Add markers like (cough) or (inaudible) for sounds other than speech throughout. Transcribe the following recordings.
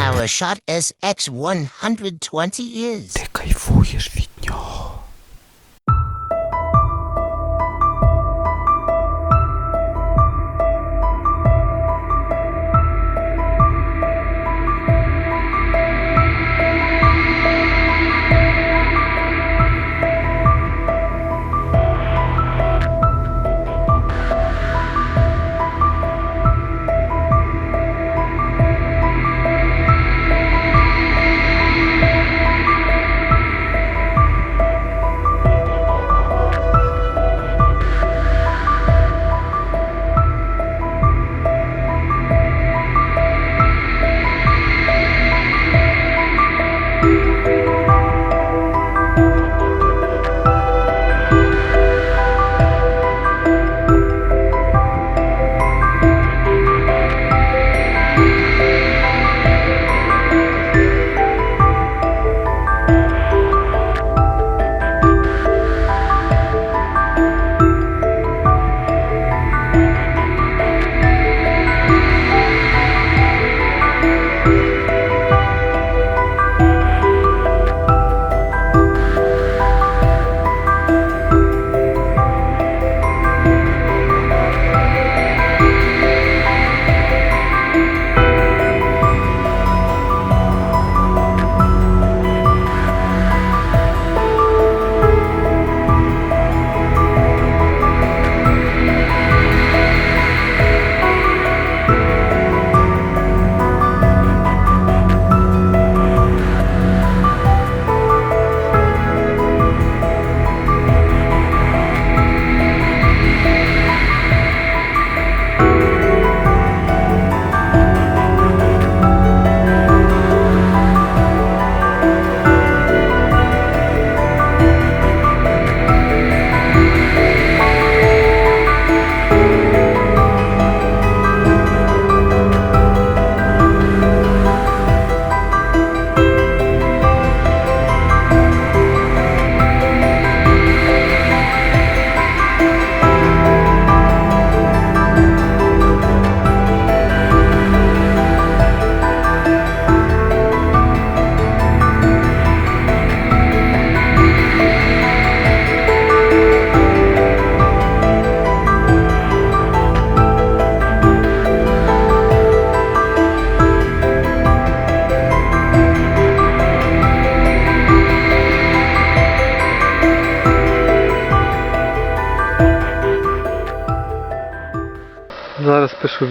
Canon PowerShot SX120 is. Ти кайфуєш від нього.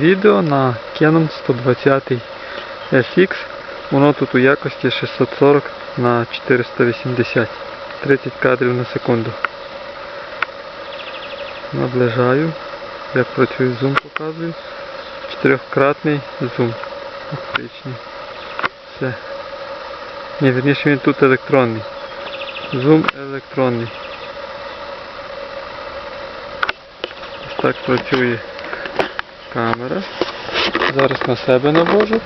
відео на Canon 120 FX. Воно тут у якості 640 на 480 30 кадрів на секунду. Наближаю. Як працює зум показую. Чотирьохкратний зум. Оптичний. Все. Ні, верніше він тут електронний. Зум електронний. Ось так працює камера. Зараз на себе навожу.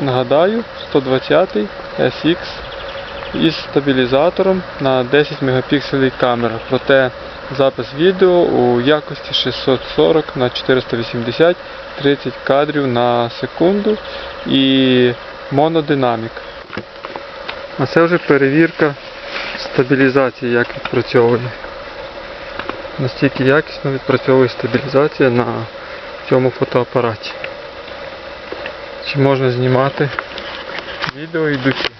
Нагадаю, 120 SX із стабілізатором на 10 мегапікселів камера. Проте запис відео у якості 640 на 480 30 кадрів на секунду і монодинамік. А це вже перевірка стабілізації, як відпрацьовує. Настільки якісно відпрацьовує стабілізація на цьому фотоапараті. Чи можна знімати відео ідучи.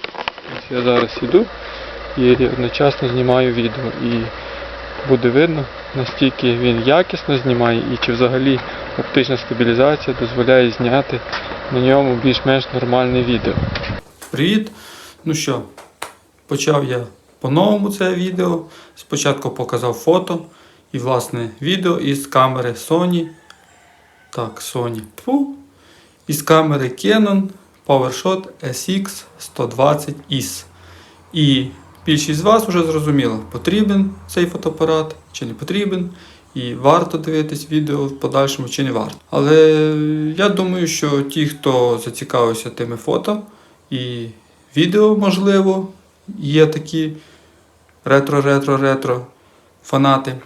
Ось я зараз іду і одночасно знімаю відео і буде видно настільки він якісно знімає і чи взагалі оптична стабілізація дозволяє зняти на ньому більш-менш нормальне відео. Привіт! Ну що, почав я по-новому це відео. Спочатку показав фото і власне відео із камери Sony. Так, Sony. Тьфу. Із камери Canon PowerShot SX 120 IS. І більшість з вас вже зрозуміла, потрібен цей фотоапарат чи не потрібен. І варто дивитись відео в подальшому чи не варто. Але я думаю, що ті, хто зацікавився тими фото і відео, можливо, є такі ретро-ретро-ретро фанати,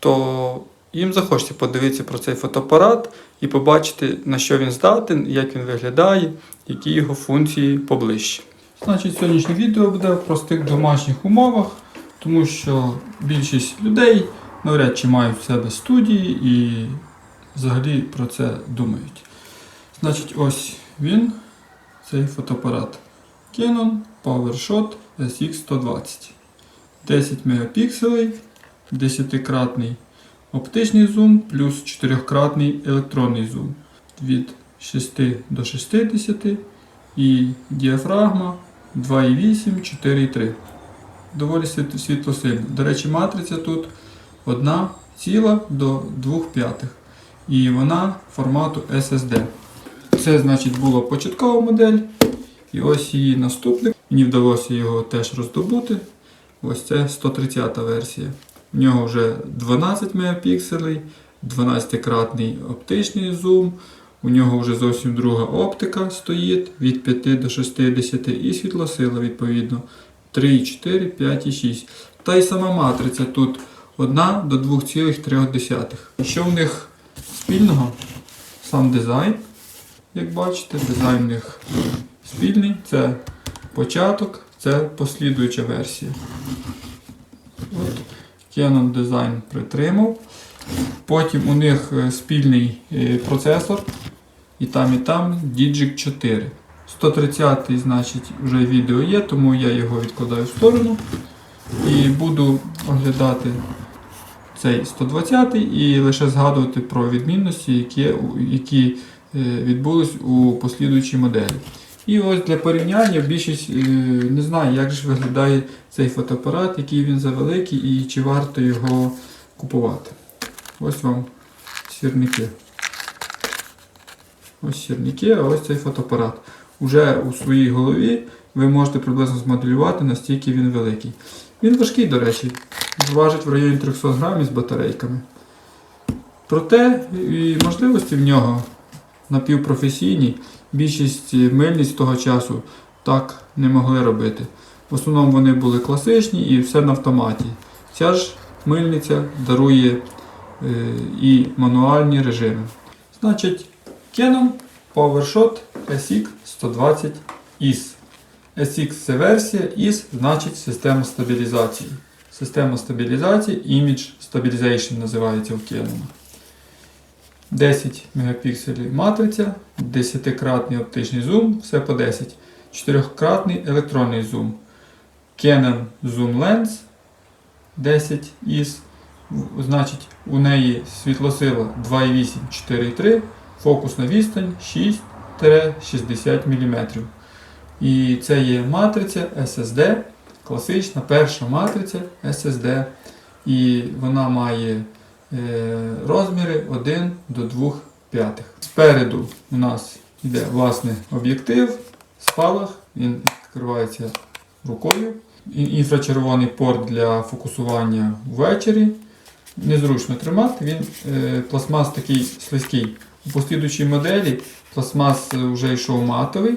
то їм захочеться подивитися про цей фотоапарат і побачити, на що він здатен, як він виглядає, які його функції поближче. Значить, сьогоднішнє відео буде в простих домашніх умовах, тому що більшість людей навряд чи мають в себе студії і взагалі про це думають. Значить, ось він, цей фотоапарат. Canon PowerShot SX120. 10 мегапікселей, 10-кратний оптичний зум плюс 4-кратний електронний зум від 6 до 60 і діафрагма 2,8, 4,3. Доволі світ- світлосильно. До речі, матриця тут одна ціла до 2 п'ятих. І вона формату SSD. Це значить була початкова модель. І ось її наступник. Мені вдалося його теж роздобути. Ось це 130 версія. В нього вже 12 мегапікселей, 12-кратний оптичний зум. У нього вже зовсім друга оптика стоїть від 5 до 60 і світлосила відповідно 3, 4, 5 і 6. Та й сама матриця тут 1 до 2,3. Що в них спільного? Сам дизайн. Як бачите, дизайн в них спільний. Це початок, це послідуюча версія. От. Canon дизайн притримав. Потім у них е, спільний е, процесор. І там, і там Digic 4. 130 значить, вже відео є, тому я його відкладаю в сторону. І буду оглядати цей 120 і лише згадувати про відмінності, які, які е, відбулись у послідуючій моделі. І ось для порівняння більшість е, не знає, як же виглядає цей фотоапарат, який він завеликий і чи варто його купувати. Ось вам сірники. Ось сірники, а ось цей фотоапарат. Уже у своїй голові ви можете приблизно змоделювати, настільки він великий. Він важкий, до речі, важить в районі 300 грамів з батарейками. Проте і можливості в нього напівпрофесійні. Більшість мильниць того часу так не могли робити. В основному вони були класичні і все на автоматі. Ця ж мильниця дарує е, і мануальні режими. Значить, Canon PowerShot SX120 IS. SX це версія, IS значить система стабілізації. Система стабілізації Image Stabilization називається в Canon. 10 мегапікселів матриця, 10-кратний оптичний зум, все по 10, 4-кратний електронний зум. Canon Zoom Lens 10 із, значить, у неї світлосила 2,8, 4,3, фокусна відстань 6-60 мм. І це є матриця SSD, класична перша матриця SSD. І вона має розміри 1 до 2 п'ятих. Спереду у нас йде власне об'єктив, спалах, він відкривається рукою. Інфрачервоний порт для фокусування ввечері. Незручно тримати, він е, пластмас такий слизький. У послідуючій моделі пластмас е, вже йшов матовий.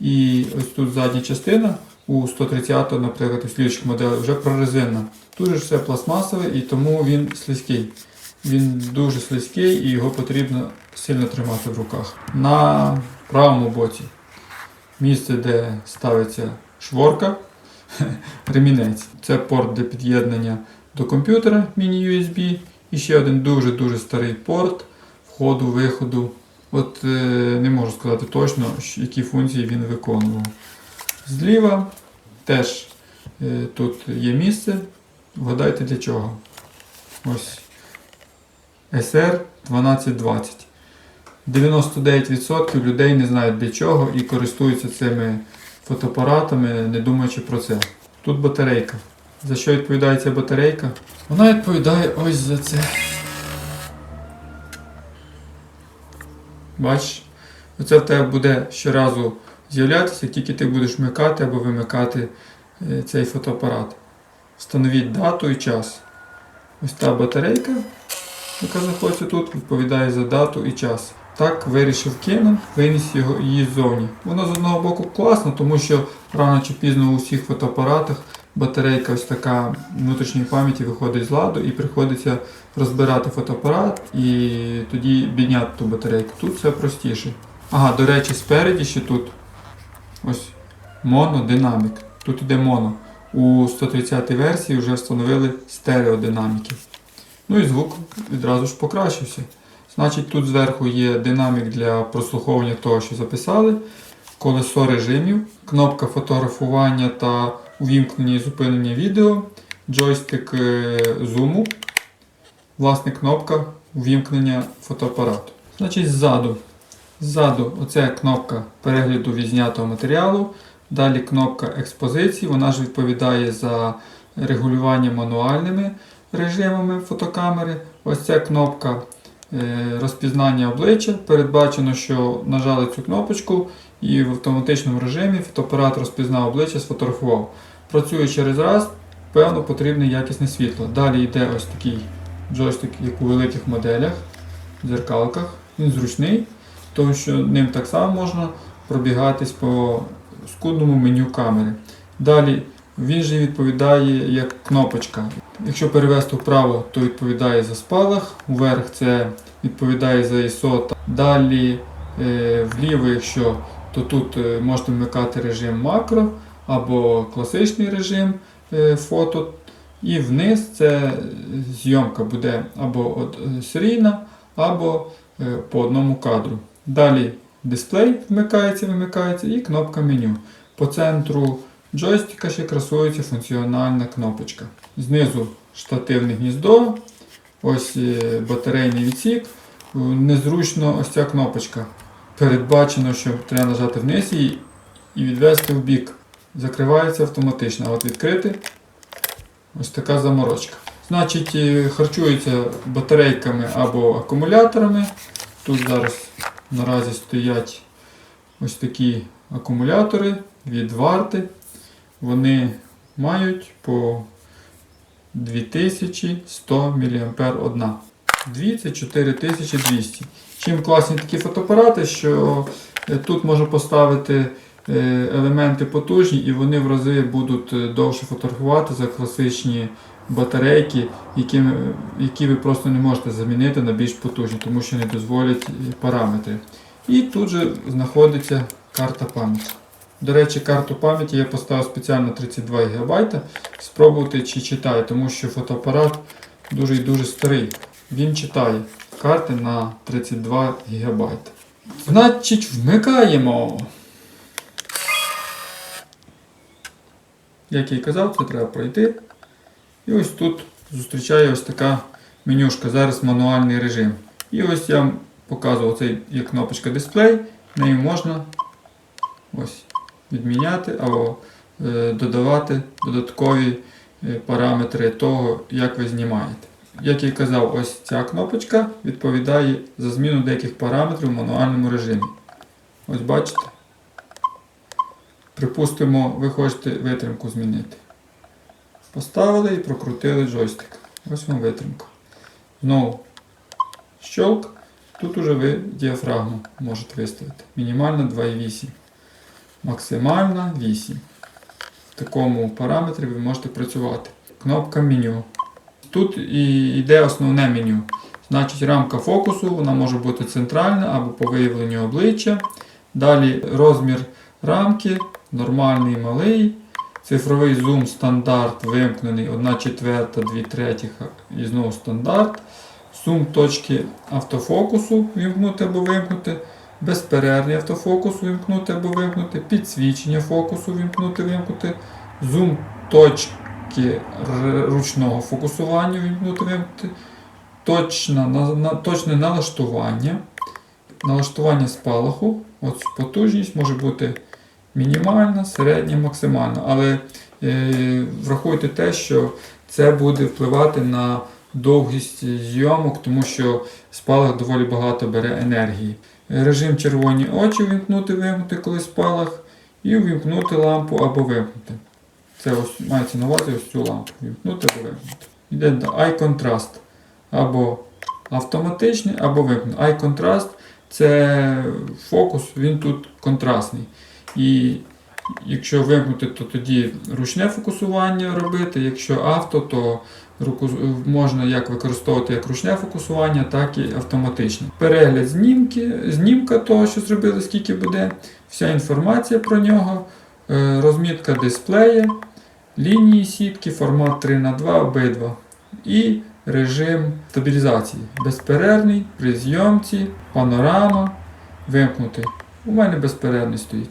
І ось тут задня частина у 130, наприклад, в слідчих моделях вже прорезинна. Тут же все пластмасове і тому він слизький. Він дуже слизький і його потрібно сильно тримати в руках. На правому боці місце, де ставиться шворка, (laughs) ремінець. Це порт для під'єднання до комп'ютера міні-USB. І ще один дуже-дуже старий порт входу-виходу. От е, не можу сказати точно, які функції він виконував. Зліва теж е, тут є місце. Вгадайте для чого. Ось SR 1220. 99% людей не знають для чого і користуються цими фотоапаратами, не думаючи про це. Тут батарейка. За що відповідає ця батарейка? Вона відповідає ось за це. Бачиш? Оце в тебе буде щоразу з'являтися, тільки ти будеш вмикати або вимикати е, цей фотоапарат. Встановіть дату і час. Ось та батарейка, яка знаходиться тут, відповідає за дату і час. Так вирішив Canon, виніс його її ззовні. Воно з одного боку класно, тому що рано чи пізно у всіх фотоапаратах батарейка ось така внутрішньої пам'яті виходить з ладу і приходиться розбирати фотоапарат і тоді підняти ту батарейку. Тут все простіше. Ага, до речі, спереді ще тут ось монодинамік. Тут іде моно. У 130 версії вже встановили стереодинаміки. Ну і звук відразу ж покращився. Значить, тут зверху є динамік для прослуховування того, що записали, колесо режимів, кнопка фотографування та увімкнення і зупинення відео, джойстик е, зуму, власне, кнопка увімкнення фотоапарату. Значить, ззаду. Ззаду оце кнопка перегляду відзнятого матеріалу. Далі кнопка експозиції, вона ж відповідає за регулювання мануальними режимами фотокамери. Ось ця кнопка е, розпізнання обличчя. Передбачено, що нажали цю кнопочку і в автоматичному режимі фотоапарат розпізнав обличчя, сфотографував. Працює через раз, певно, потрібне якісне світло. Далі йде ось такий джойстик, як у великих моделях, дзеркалках. Він зручний, тому що ним так само можна пробігатись по скудному меню камери. Далі він же відповідає як кнопочка. Якщо перевести вправо, то відповідає за спалах, вверх це відповідає за ISO. Далі е, вліво, якщо то тут е, можете вмикати режим макро або класичний режим е, фото. І вниз це зйомка буде або серійна, або по одному кадру. Далі дисплей вмикається, вимикається і кнопка меню. По центру джойстика ще красується функціональна кнопочка. Знизу штативне гніздо, ось е, батарейний відсік. Е, Незручно ось ця кнопочка. Передбачено, що треба нажати вниз її і відвести в бік. Закривається автоматично, а от відкрити ось така заморочка. Значить, е, харчується батарейками або акумуляторами. Тут зараз наразі стоять ось такі акумулятори від варти. Вони мають по 2100 мА одна. Дві це 4200. Чим класні такі фотоапарати, що е, тут можна поставити е, елементи потужні і вони в рази будуть е, довше фотографувати за класичні батарейки, які, які ви просто не можете замінити на більш потужні, тому що не дозволять параметри. І тут же знаходиться карта пам'яті. До речі, карту пам'яті я поставив спеціально 32 ГБ. Спробувати чи читає, тому що фотоапарат дуже і дуже старий. Він читає карти на 32 ГБ. Значить, вмикаємо. Як я і казав, це треба пройти. І ось тут зустрічає ось така менюшка. Зараз мануальний режим. І ось я вам показував цей є кнопочка дисплей. Нею можна ось відміняти або е, додавати додаткові е, параметри того, як ви знімаєте. Як я казав, ось ця кнопочка відповідає за зміну деяких параметрів в мануальному режимі. Ось бачите. Припустимо, ви хочете витримку змінити. Поставили і прокрутили джойстик. Ось вам витримка. Знову щелк. Тут уже ви діафрагму можете виставити. Мінімальна 2,8. Максимальна 8. В такому параметрі ви можете працювати. Кнопка меню. Тут і йде основне меню. Значить, рамка фокусу, вона може бути центральна або по виявленню обличчя. Далі розмір рамки, нормальний малий. Цифровий зум стандарт вимкнений 1 четверта, 2 третіх і знову стандарт. Зум точки автофокусу вимкнути або вимкнути. Безперервний автофокус вимкнути або вимкнути. Підсвічення фокусу вимкнути вимкнути. Зум точки ручного фокусування вимкнути вимкнути. Точна, на, на, точне налаштування. Налаштування спалаху. От потужність може бути мінімальна, середня, максимальна. Але е, врахуйте те, що це буде впливати на довгість зйомок, тому що спалах доволі багато бере енергії. Режим червоні очі вимкнути, вимкнути, коли спалах, і вимкнути лампу або вимкнути. Це ось мається на увазі ось цю лампу. Вимкнути або вимкнути. Йде до Eye Contrast. Або автоматичний, або вимкнути. Eye Contrast це фокус, він тут контрастний. І Якщо вимкнути, то тоді ручне фокусування робити. Якщо авто, то можна як використовувати як ручне фокусування, так і автоматичне. Перегляд знімки, знімка того, що зробили, скільки буде, вся інформація про нього, е, розмітка дисплея, лінії сітки, формат 3 на 2 обидва. І режим стабілізації. Безперервний, при зйомці, панорама, вимкнути. У мене безперервний стоїть.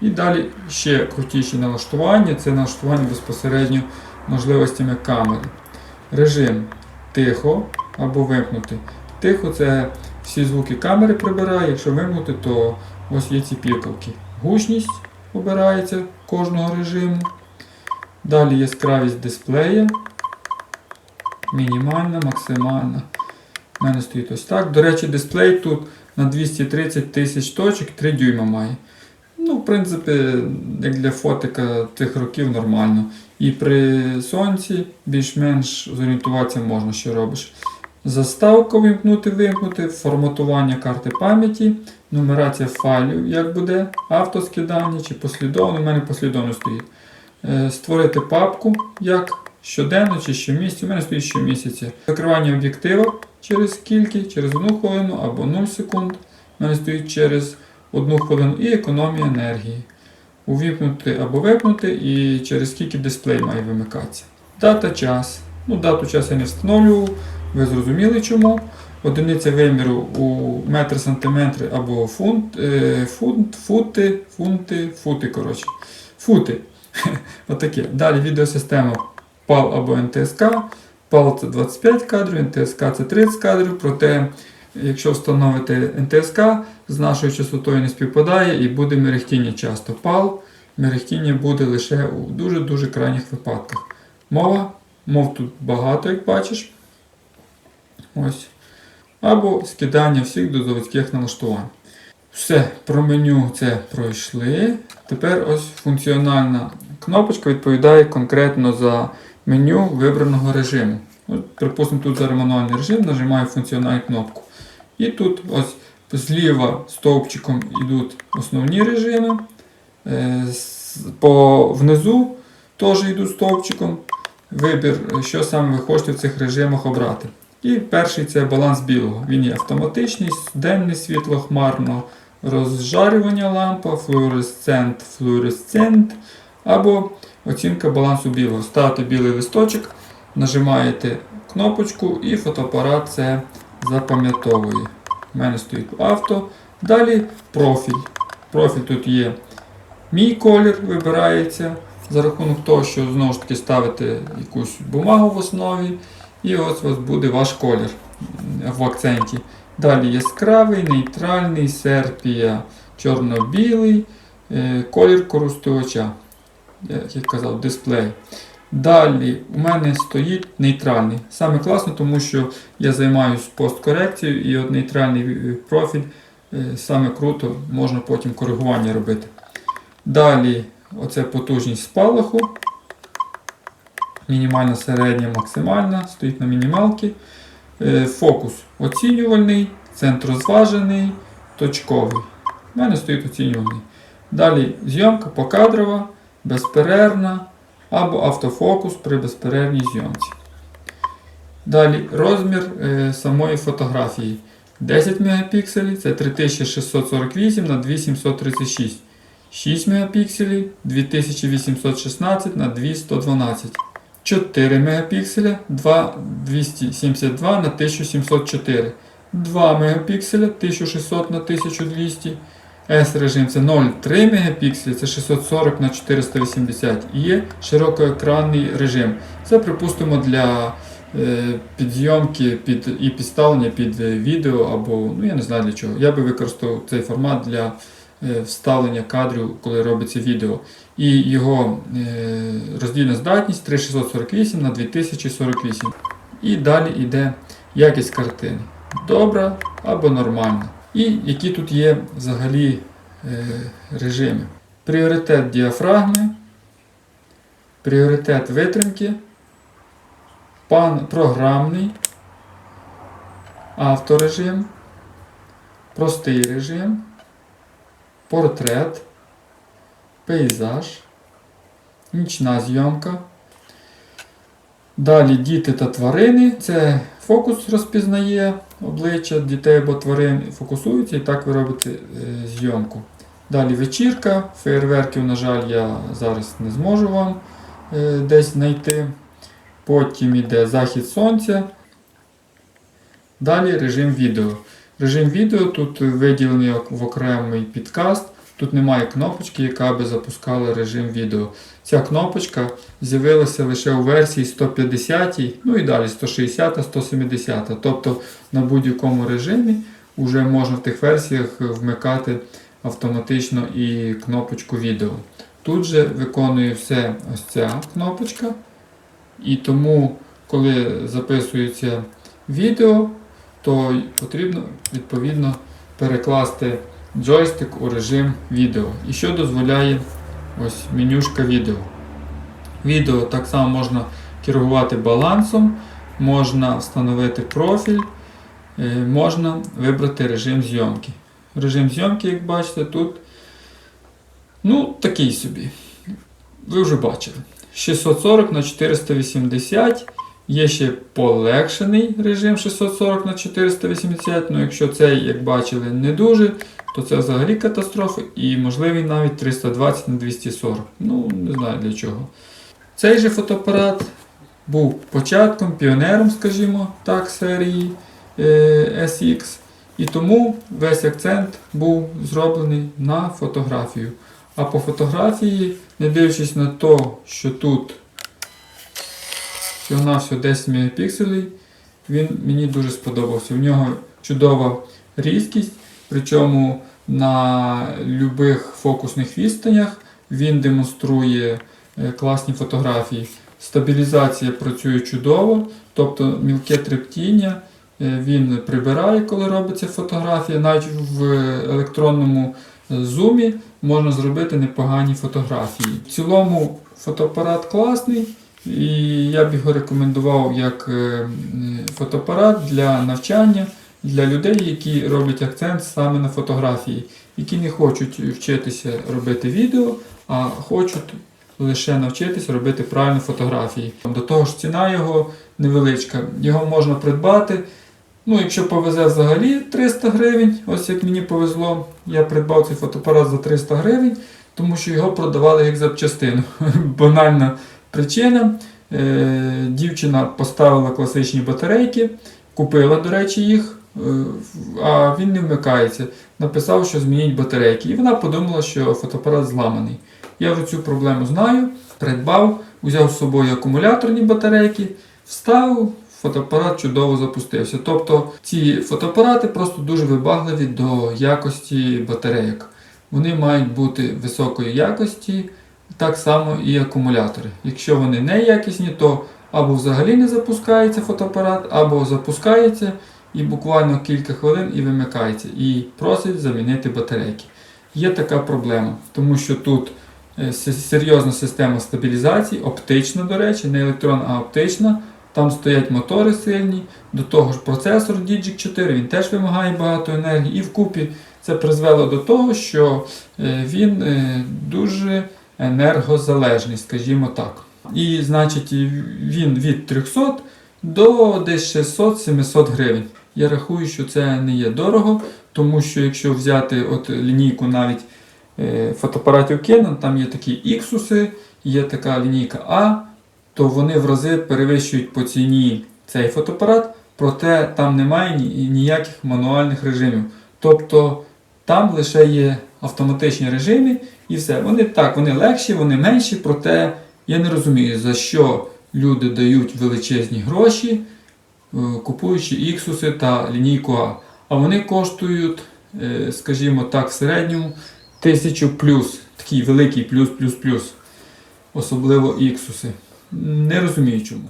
І далі ще крутіші налаштування це налаштування безпосередньо можливостями камери. Режим тихо або вимкнути. Тихо це всі звуки камери прибирає. Якщо вимкнути, то ось є ці пікалки. Гучність обирається кожного режиму. Далі яскравість дисплея. Мінімальна, максимальна. У мене стоїть ось так. До речі, дисплей тут на 230 тисяч точок 3 дюйма має. Ну, в принципі, як для фотика тих років нормально. І при сонці більш-менш зорієнтуватися можна, що робиш. Заставку вимкнути, вимкнути, форматування карти пам'яті, нумерація файлів, як буде, автоскидання чи послідовно, у мене послідовно стоїть. Е, Створити папку як щоденно чи щомісяця. У мене стоїть щомісяця. Закривання об'єктива через скільки, через 1 хвилину або 0 секунд. У мене стоїть через 1 хвилину і економія енергії. Увімкнути або випнути і через скільки дисплей має вимикатися. Дата час. Ну, дату час я не встановлював, ви зрозуміли чому. Одиниця виміру у метр сантиметри або фунт, е, фунт, фути, фунти, фути, коротше. Фути. (laughs) Отаке. Далі відеосистема PAL або НТСК. PAL це 25 кадрів, НТСК це 30 кадрів. Проте, якщо встановити НТСК, з нашою частотою не співпадає і буде мерехтіння часто. PAL мерехтіння буде лише у дуже-дуже крайніх випадках. Мова, мов тут багато, як бачиш. Ось. Або скидання всіх до заводських налаштувань. Все, про меню це пройшли. Тепер ось функціональна кнопочка відповідає конкретно за меню вибраного режиму. От, припустимо, тут зараз мануальний режим, нажимаю функціональну кнопку. І тут ось зліва стовпчиком йдуть основні режими. Е, По внизу теж йдуть стовпчиком. Вибір, що саме ви хочете в цих режимах обрати. І перший це баланс білого. Він є автоматичний, денне світло, хмарно, розжарювання лампа, флуоресцент, флуоресцент або оцінка балансу білого. Ставите білий листочок, нажимаєте кнопочку і фотоапарат це запам'ятовує. У мене стоїть авто. Далі профіль. Профіль тут є мій колір, вибирається за рахунок того, що знову ж таки ставите якусь бумагу в основі. І ось у вас буде ваш колір в акценті. Далі яскравий, нейтральний, серпія, чорно-білий, е, колір користувача. Як я казав, дисплей. Далі у мене стоїть нейтральний. Саме класно, тому що я займаюся посткорекцією і от нейтральний е, профіль е, саме круто, можна потім коригування робити. Далі оце потужність спалаху. Мінімальна, середня, максимальна, стоїть на мінімалці. Е, Фокус оцінювальний, центрозважений, точковий. У мене стоїть оцінювальний. Далі зйомка покадрова, безперервна або автофокус при безперервній зйомці. Далі розмір е, самої фотографії. 10 мегапікселів це 3648 на 2736. 6 мегапікселів 2816 на 2112. 4 мегапікселя 2272 на 1704. 2 мегапікселя 1600 на 1200. S режим це 0,3 мегапікселя, це 640 на 480 і широкоекранний режим. Це припустимо для е, підйомки під, і підставлення під е, відео або ну я не знаю для чого. Я би використовував цей формат для е, вставлення кадрів, коли робиться відео. І його е, роздільна здатність 3648 на 2048. І далі йде якість картини. Добра або нормальна. І які тут є взагалі е, режими. Пріоритет діафрагми, пріоритет витримки, пан програмний, авторежим, простий режим, портрет, пейзаж, нічна зйомка. Далі діти та тварини. Це фокус розпізнає обличчя дітей або тварин, фокусується і так ви робите е, зйомку. Далі вечірка, фейерверків, на жаль, я зараз не зможу вам е, десь знайти. Потім йде захід сонця. Далі режим відео. Режим відео тут виділений в окремий підкаст. Тут немає кнопочки, яка би запускала режим відео. Ця кнопочка з'явилася лише у версії 150, ну і далі 160, 170. Тобто на будь-якому режимі вже можна в тих версіях вмикати автоматично і кнопочку відео. Тут же виконує все ось ця кнопочка. І тому, коли записується відео, то потрібно відповідно перекласти джойстик у режим відео. І що дозволяє ось менюшка відео. Відео так само можна керувати балансом, можна встановити профіль, е, можна вибрати режим зйомки. Режим зйомки, як бачите, тут ну, такий собі. Ви вже бачили. 640 на 480. Є ще полегшений режим 640 на 480. Ну, якщо цей, як бачили, не дуже, то це взагалі катастрофа і можливий навіть 320 на 240. Ну, не знаю для чого. Цей же фотоапарат був початком, піонером, скажімо так, серії е, SX. І тому весь акцент був зроблений на фотографію. А по фотографії, не дивлячись на те, що тут всього-навсього 10 мегапікселей, він мені дуже сподобався. В нього чудова різкість, причому на любих фокусних відстанях він демонструє е, класні фотографії. Стабілізація працює чудово, тобто мілке трептіння е, він прибирає, коли робиться фотографія. Навіть в електронному е, зумі можна зробити непогані фотографії. В цілому фотоапарат класний, і я б його рекомендував як фотоапарат для навчання для людей, які роблять акцент саме на фотографії, які не хочуть вчитися робити відео, а хочуть лише навчитися робити правильні фотографії. До того ж, ціна його невеличка. Його можна придбати. Ну, якщо повезе взагалі 300 гривень, ось як мені повезло, я придбав цей фотоапарат за 300 гривень, тому що його продавали як запчастину. (laughs) Банальна причина. Е, дівчина поставила класичні батарейки, купила, до речі, їх, а він не вмикається. Написав, що змініть батарейки. І вона подумала, що фотоапарат зламаний. Я вже цю проблему знаю, придбав, взяв з собою акумуляторні батарейки, вставив, фотоапарат чудово запустився. Тобто ці фотоапарати просто дуже вибагливі до якості батарейок. Вони мають бути високої якості, так само і акумулятори. Якщо вони не якісні, то або взагалі не запускається фотоапарат, або запускається і буквально кілька хвилин і вимикається. І просить замінити батарейки. Є така проблема, тому що тут е, серйозна система стабілізації, оптична, до речі, не електронна, а оптична. Там стоять мотори сильні, до того ж процесор Digic 4, він теж вимагає багато енергії, і вкупі це призвело до того, що е, він е, дуже енергозалежний, скажімо так. І значить він від 300 до десь 600-700 гривень. Я рахую, що це не є дорого, тому що якщо взяти от лінійку навіть е, фотоапаратів Canon, там є такі Іксуси, є така лінійка А, то вони в рази перевищують по ціні цей фотоапарат, проте там немає ні- ніяких мануальних режимів. Тобто там лише є автоматичні режими і все. Вони так, вони легші, вони менші, проте я не розумію, за що люди дають величезні гроші, е, купуючи іксуси та лінійку А. А вони коштують, е, скажімо так, в середньому тисячу плюс, такий великий плюс, плюс, плюс. Особливо іксуси. Не розумію чому.